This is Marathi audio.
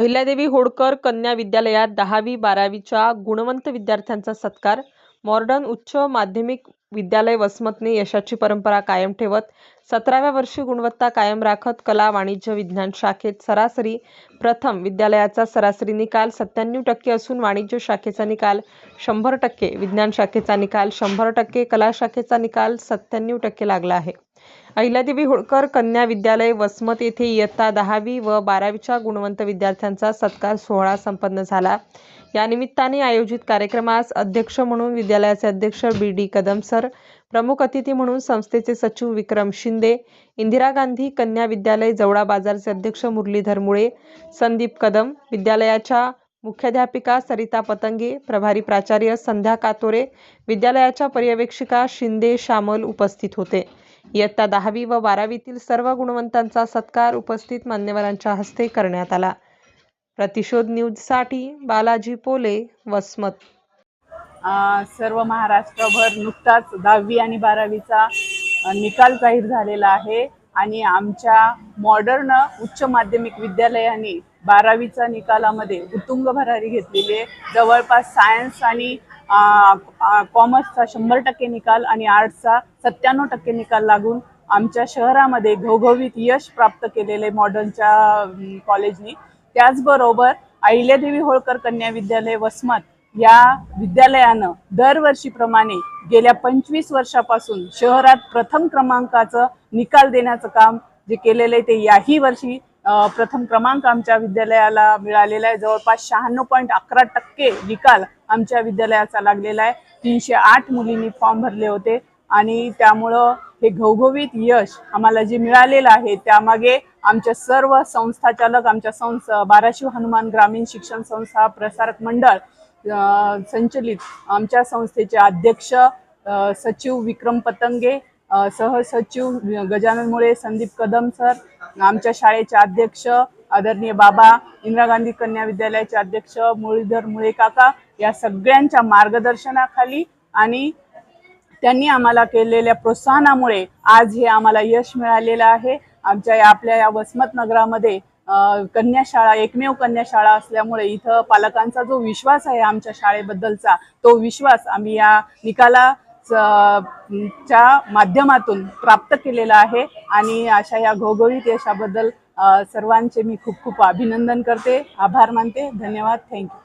अहिल्यादेवी होळकर कन्या विद्यालयात दहावी बारावीच्या गुणवंत विद्यार्थ्यांचा सत्कार. मॉडर्न उच्च माध्यमिक विद्यालय वसमतने यशाची परंपरा कायम ठेवत सतराव्या वर्षी गुणवत्ता कायम राखत कला वाणिज्य विज्ञान शाखेत सरासरी प्रथम विद्यालयाचा सरासरी निकाल सत्त्याण्णव टक्के असून वाणिज्य शाखेचा निकाल शंभर टक्के विज्ञान शाखेचा निकाल शंभर टक्के कला शाखेचा निकाल सत्त्याण्णव टक्के लागला आहे. अहिल्यादेवी होळकर कन्या विद्यालय वसमत येथे इयत्ता दहावी व बारावीच्या गुणवंत विद्यार्थ्यांचा सत्कार सोहळा संपन्न झाला. या निमित्ताने आयोजित कार्यक्रमास अध्यक्ष म्हणून विद्यालयाचे अध्यक्ष बी डी कदम सर प्रमुख अतिथी म्हणून संस्थेचे सचिव विक्रम शिंदे इंदिरा गांधी कन्या विद्यालय जवळा बाजारचे अध्यक्ष मुरलीधर मुळे संदीप कदम विद्यालयाच्या मुख्याध्यापिका सरिता पतंगे प्रभारी प्राचार्य संध्या कातोरे विद्यालयाच्या पर्यवेक्षिका शिंदे श्यामल उपस्थित होते. इयत्ता दहावी व बारावीतील सर्व गुणवंतांचा सत्कार उपस्थित मान्यवरांच्या हस्ते करण्यात आला. प्रतिशोध न्यूजसाठी बालाजी पोले वसमत. सर्व महाराष्ट्रभर नुकताच दहावी आणि बारावीचा निकाल जाहीर झालेला आहे आणि आमच्या मॉडर्न उच्च माध्यमिक विद्यालयाने बारावीच्या निकालामध्ये उत्तुंग भरारी घेतलेली आहे. जवळपास सायन्स आणि कॉमर्सचा शंभर टक्के निकाल आणि आर्ट्सचा सत्त्याण्णव टक्के निकाल लागून आमच्या शहरामध्ये घवघवीत यश प्राप्त केलेले मॉडर्नच्या कॉलेजनी त्याचबरोबर अहिल्यादेवी होळकर कन्या विद्यालय वसमत या विद्यालयानं दरवर्षीप्रमाणे गेल्या पंचवीस वर्षापासून शहरात प्रथम क्रमांकाचं निकाल देण्याचं काम जे केलेलं आहे ते याही वर्षी प्रथम क्रमांक आमच्या विद्यालयाला मिळालेला आहे. जवळपास शहाण्णव पॉईंट अकरा टक्के निकाल आमच्या विद्यालयाचा लागलेला आहे. तीनशे आठ मुलींनी फॉर्म भरले होते. आणि त्यामुळं हे घवघवीत यश आम्हाला जे मिळालेलं आहे त्यामागे आमच्या सर्व संस्थाचालक आमच्या संस्था बाराशिव हनुमान ग्रामीण शिक्षण संस्था प्रसारक मंडळ संचलित आमच्या संस्थेचे अध्यक्ष सचिव विक्रम पतंगे सहसचिव गजानन मुळे संदीप कदम सर आमच्या शाळेचे अध्यक्ष आदरणीय बाबा इंदिरा गांधी कन्या विद्यालयाचे अध्यक्ष मुरलीधर मुळे काका या सगळ्यांच्या मार्गदर्शनाखाली आणि त्यांनी आम्हाला केलेल्या प्रोत्साहनामुळे आज हे आम्हाला यश मिळालेलं आहे. आमच्या या आपल्या या वसमत नगरामध्ये कन्या शाळा एकमेव कन्या शाळा असल्यामुळे इथं पालकांचा जो विश्वास आहे आमच्या शाळेबद्दलचा तो विश्वास आम्ही या निकाला च्या माध्यमातून प्राप्त केलेला आहे. आणि अशा या घवघवीत यशाबद्दल सर्वांचे मी खूप खूप अभिनंदन करते. आभार मानते. धन्यवाद. थँक्यू